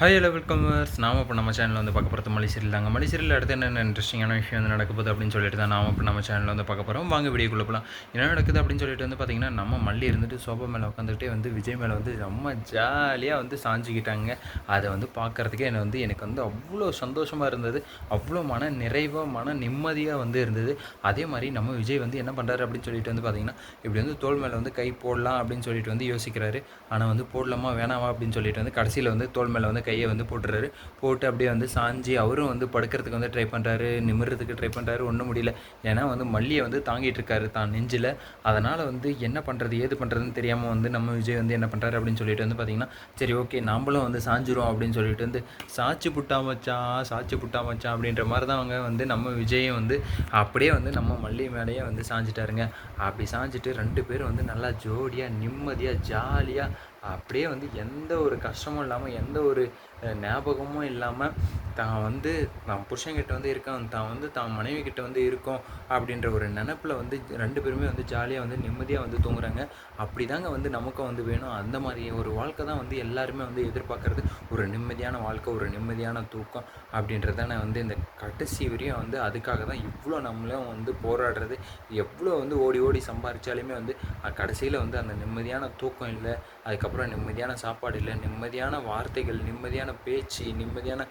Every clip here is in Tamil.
ஹாய் ஹலோ வெல்கமர்ஸ் நாம இப்போ நம்ம சேனலில் வந்து பார்க்க போகிறது மலிசிரியில் தாங்க. மலிசிரியில் அடுத்து என்னென்ன இன்ட்ரெஸ்டிங்கான விஷயம் வந்து நடக்க போகுது அப்படின்னு சொல்லிட்டு தான் நாம இப்போ நம்ம சேனலில் வந்து பார்க்க போகிறோம் வாங்க வீடியோக்குள்ளே போகலாம் என்ன நடக்குது அப்படின்னு சொல்லிட்டு வந்து பார்த்தீங்கன்னா நம்ம மல்லி இருந்துட்டு சோபா மேலே உட்காந்துக்கிட்டே வந்து விஜய் மேலே வந்து ரொம்ப ஜாலியாக வந்து சாஞ்சிக்கிட்டாங்க. அதை வந்து பார்க்குறதுக்கே என்ன வந்து எனக்கு வந்து அவ்வளோ சந்தோஷமாக இருந்தது. அவ்வளோ மன நிறைவாக மன நிம்மதியாக வந்து இருந்தது. அதே மாதிரி நம்ம விஜய் வந்து என்ன பண்ணுறாரு அப்படின்னு சொல்லிட்டு வந்து பார்த்தீங்கன்னா இப்படி வந்து தோல் மேலே வந்து கை போடலாம் அப்படின்னு சொல்லிட்டு வந்து யோசிக்கிறாரு. ஆனால் வந்து போடலாமா வேணாமா அப்படின்னு சொல்லிட்டு வந்து கடைசியில் வந்து தோல் மேலே வந்து கையை வந்து போட்டுறாரு. போட்டு அப்படியே வந்து சாஞ்சி அவரும் வந்து படுக்கிறதுக்கு வந்து ட்ரை பண்ணுறாரு நிமிர்றதுக்கு ட்ரை பண்ணுறாரு ஒன்றும் முடியல. ஏன்னா வந்து மல்லியை வந்து தாங்கிட்டு இருக்காரு தான் நெஞ்சில். அதனால் வந்து என்ன பண்ணுறது ஏது பண்ணுறதுன்னு தெரியாமல் வந்து நம்ம விஜய் வந்து என்ன பண்ணுறாரு அப்படின்னு சொல்லிட்டு வந்து பார்த்திங்கன்னா சரி ஓகே நம்மளும் வந்து சாஞ்சிரும் அப்படின்னு சொல்லிட்டு வந்து சாச்சி புட்டா மச்சான் சாச்சி புட்டா மச்சான் அப்படின்ற மாதிரி தான் அவங்க வந்து நம்ம விஜயும் வந்து அப்படியே வந்து நம்ம மல்லி மேலேயே வந்து சாஞ்சிட்டாருங்க. அப்படி சாஞ்சிட்டு ரெண்டு பேரும் வந்து நல்லா ஜோடியாக நிம்மதியாக ஜாலியாக அப்படியே வந்து எந்த ஒரு கஷ்டமும் இல்லாமல் எந்த ஒரு ஞாபகமும் இல்லாமல் தான் வந்து தான் புருஷன்கிட்ட வந்து இருக்கான் தான் வந்து தான் மனைவி கிட்ட வந்து இருக்கோம் அப்படின்ற ஒரு நினப்பில் வந்து ரெண்டு பேருமே வந்து ஜாலியாக வந்து நிம்மதியாக வந்து தூங்குறாங்க. அப்படி தாங்க வந்து நமக்கும் வந்து வேணும். அந்த மாதிரி ஒரு வாழ்க்கை தான் வந்து எல்லாருமே வந்து எதிர்பார்க்குறது. ஒரு நிம்மதியான வாழ்க்கை ஒரு நிம்மதியான தூக்கம் அப்படின்றதான வந்து இந்த கடைசி வரையும் வந்து அதுக்காக தான் இவ்வளோ நம்மளும் வந்து போராடுறது. எவ்வளோ வந்து ஓடி ஓடி சம்பாரித்தாலுமே வந்து கடைசியில் வந்து அந்த நிம்மதியான தூக்கம் இல்லை. அதுக்கப்புறம் நிம்மதியான சாப்பாடு இல்லை நிம்மதியான வார்த்தைகள் நிம்மதியான பேச்சு நிம்மதியான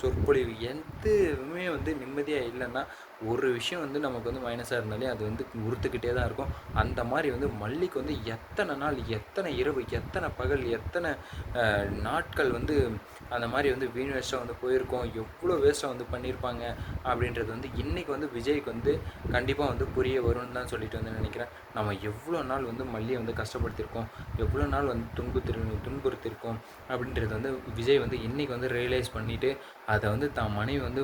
சொற்பொழிவு எதுவுமே வந்து நிம்மதியாக இல்லைன்னா ஒரு விஷயம் வந்து நமக்கு வந்து மைனஸாக இருந்தாலே அது வந்து உறுத்துக்கிட்டே தான் இருக்கும். அந்த மாதிரி வந்து மல்லிக்கு வந்து எத்தனை நாள் எத்தனை இரவு எத்தனை பகல் எத்தனை நாட்கள் வந்து அந்த மாதிரி வந்து வீண் வேஸ்ட்டாக வந்து போயிருக்கோம் எவ்வளோ வேஸ்ட்டாக வந்து பண்ணியிருப்பாங்க அப்படின்றது வந்து இன்றைக்கி வந்து விஜய்க்கு வந்து கண்டிப்பாக வந்து புரிய வரும்னு தான் சொல்லிட்டு வந்து நினைக்கிறேன். நம்ம எவ்வளோ நாள் வந்து மல்லியை வந்து கஷ்டப்படுத்தியிருக்கோம் எவ்வளோ நாள் வந்து துன்புத்திரு துன்புறுத்திருக்கோம் அப்படின்றது வந்து விஜய் வந்து இன்றைக்கி வந்து ரியலைஸ் பண்ணிவிட்டு அதை வந்து தான் மனைவி வந்து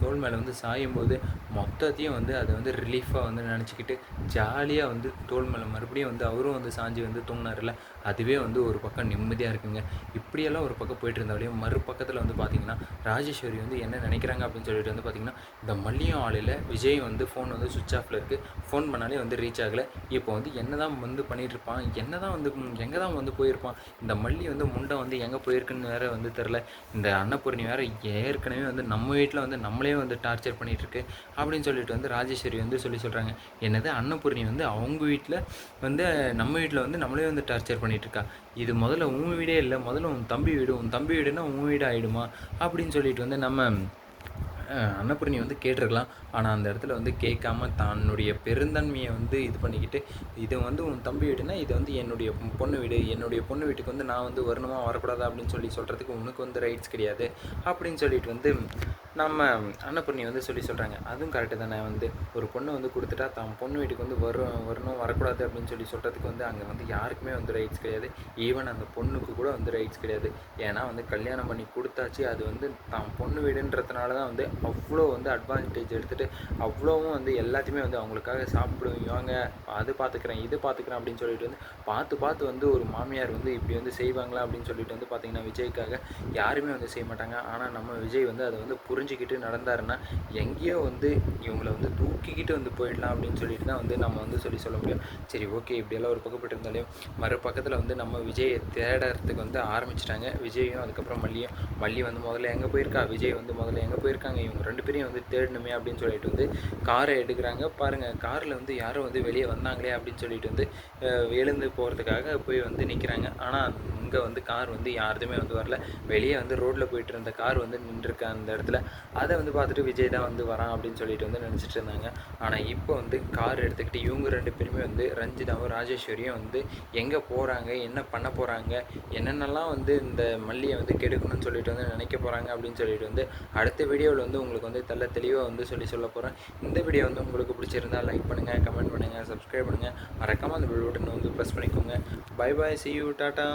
தோல் மேலே வந்து சாயும் போது மொத்தத்தையும் வந்து அதை வந்து ரிலீஃபாக வந்து நினச்சிக்கிட்டு ஜாலியாக வந்து தோல் மேலே மறுபடியும் வந்து அவரும் வந்து சாஞ்சி வந்து தூங்கினார்ல அதுவே வந்து ஒரு பக்கம் நிம்மதியாக இருக்குங்க. இப்படியெல்லாம் ஒரு பக்கம் போயிட்டு இருந்தாலையும் மறுபக்கத்தில் வந்து பார்த்தீங்கன்னா ராஜேஸ்வரி வந்து என்ன நினைக்கிறாங்க அப்படின்னு சொல்லிட்டு வந்து பார்த்தீங்கன்னா இந்த மல்லியும் ஆலையில் விஜய் வந்து ஃபோன் வந்து சுவிச் ஆஃபில் இருக்குது ஃபோன் பண்ணாலே வந்து ரீச் ஆகலை. இப்போ வந்து என்ன தான் வந்து பண்ணிகிட்ருப்பான் இருப்பான் என்ன தான் வந்து எங்கே தான் வந்து போயிருப்பான் இந்த மல்லி வந்து முண்டை வந்து எங்கே போயிருக்குன்னு வேறு வந்து தெரில இந்த அன்னபூர்ணி ஏ ஏற்கனவே வந்து நம்ம வீட்டில் வந்து நம்மளே வந்து டார்ச்சர் பண்ணிகிட்ருக்கு அப்படின்னு சொல்லிட்டு வந்து ராஜேஸ்வரி வந்து சொல்லி சொல்கிறாங்க என்னது? அன்னபூர்ணி வந்து அவங்க வீட்டில் வந்து நம்ம வீட்டில் வந்து நம்மளே வந்து டார்ச்சர் பண்ணிகிட்ருக்கா இருக்கா இது முதல்ல உன் வீடே இல்லை முதல்ல உன் தம்பி வீடு உன் தம்பி வீடுனா உன் வீடு ஆகிடுமா அப்படின்னு சொல்லிட்டு வந்து நம்ம அன்னபூர்ணி வந்து கேட்டிருக்கலாம். ஆனால் அந்த இடத்துல வந்து கேட்காம தன்னுடைய பெருந்தன்மையை வந்து இது பண்ணிக்கிட்டு இது வந்து உன் தம்பி வீடுனா இது வந்து என்னுடைய பொண்ணு வீடு என்னுடைய பொண்ணு வீட்டுக்கு வந்து நான் வந்து வரணுமா வரக்கூடாதா அப்படின்னு சொல்லி சொல்கிறதுக்கு உனக்கு வந்து ரைட்ஸ் கிடையாது. அப்படின்னு சொல்லிட்டு வந்து நம்ம அன்னபூர்ணி வந்து சொல்லி சொல்கிறாங்க அதுவும் கரெக்டு தானே. வந்து ஒரு பொண்ணு வந்து கொடுத்துட்டா தான் பொண்ணு வீட்டுக்கு வந்து வரும் வரணும் வரக்கூடாது அப்படின்னு சொல்லி சொல்கிறதுக்கு வந்து அங்கே வந்து யாருக்குமே வந்து ரைட்ஸ் கிடையாது. ஈவன் அந்த பொண்ணுக்கு கூட வந்து ரைட்ஸ் கிடையாது. ஏன்னா வந்து கல்யாணம் பண்ணி கொடுத்தாச்சு. அது வந்து தான் பொண்ணு வீடுன்றதுனால தான் வந்து அவ்வளோ வந்து அட்வான்டேஜ் எடுத்துகிட்டு அவ்வளோவும் வந்து எல்லாத்தையுமே வந்து அவங்களுக்காக சாப்பிடுவாங்க அது பார்த்துக்கிறேன் இது பார்த்துக்கிறேன் அப்படின்னு சொல்லிட்டு வந்து பார்த்து பார்த்து வந்து ஒரு மாமியார் வந்து இப்படி வந்து செய்வாங்களா அப்படின்னு சொல்லிட்டு வந்து பார்த்தீங்கன்னா விஜய்க்காக யாருமே வந்து செய்ய மாட்டாங்க. ஆனால் நம்ம விஜய் வந்து அதை வந்து புரிஞ்சுக்கிட்டு நடந்தாருன்னா எங்கேயோ வந்து இவங்களை வந்து தூக்கிக்கிட்டு வந்து போயிடலாம் அப்படின்னு சொல்லிட்டு தான் வந்து நம்ம வந்து சொல்லி சொல்ல முடியும். சரி ஓகே இப்படியெல்லாம் ஒரு பக்கப்பட்டு இருந்தாலும் மறுபக்கத்தில் வந்து நம்ம விஜயை தேடுறதுக்கு வந்து ஆரம்பிச்சிட்டாங்க. விஜயும் அதுக்கப்புறம் மல்லியும். மல்லி வந்து முதல்ல எங்கே போயிருக்கா? விஜய் வந்து முதல்ல எங்கே போயிருக்காங்க? இவங்க ரெண்டு பேரையும் வந்து தேடணுமே அப்படின்னு சொல்லிட்டு வந்து காரை எடுக்கிறாங்க. பாருங்கள் காரில் வந்து யாரும் வந்து வெளியே வந்தாங்களே அப்படின்னு சொல்லிட்டு வந்து எழுந்து போகிறதுக்காக போய் வந்து நிற்கிறாங்க ஆனால் இங்கே வந்து கார் வந்து யாருதுமே வந்து வரல. வெளியே வந்து ரோட்டில் போயிட்டு இருந்த கார் வந்து நின்றுருக்க அந்த இடத்துல. அதை வந்து பார்த்துட்டு விஜய் தான் வந்து வரான் அப்படின்னு சொல்லிட்டு வந்து நினச்சிட்டு இருந்தாங்க. ஆனால் இப்போ வந்து கார் எடுத்துக்கிட்டு இவங்க ரெண்டு பேருமே வந்து ரஞ்சிதாவும் ராஜேஸ்வரியும் வந்து எங்கே போகிறாங்க என்ன பண்ண போகிறாங்க என்னென்னலாம் வந்து இந்த மல்லியை வந்து கெடுக்கணும்னு சொல்லிட்டு வந்து நினைக்க போகிறாங்க அப்படின்னு சொல்லிட்டு வந்து அடுத்த வீடியோவில் வந்து உங்களுக்கு வந்து தெல்ல தெளிவாக வந்து சொல்லி சொல்ல போகிறேன் இந்த வீடியோ வந்து உங்களுக்கு பிடிச்சிருந்தா லைக் பண்ணுங்கள் கமெண்ட் பண்ணுங்கள் சப்ஸ்கிரைப் பண்ணுங்கள் மறக்காமல் அந்த பெல் பட்டன் வந்து ப்ரெஸ் பண்ணிக்கோங்க. Bye bye see you tata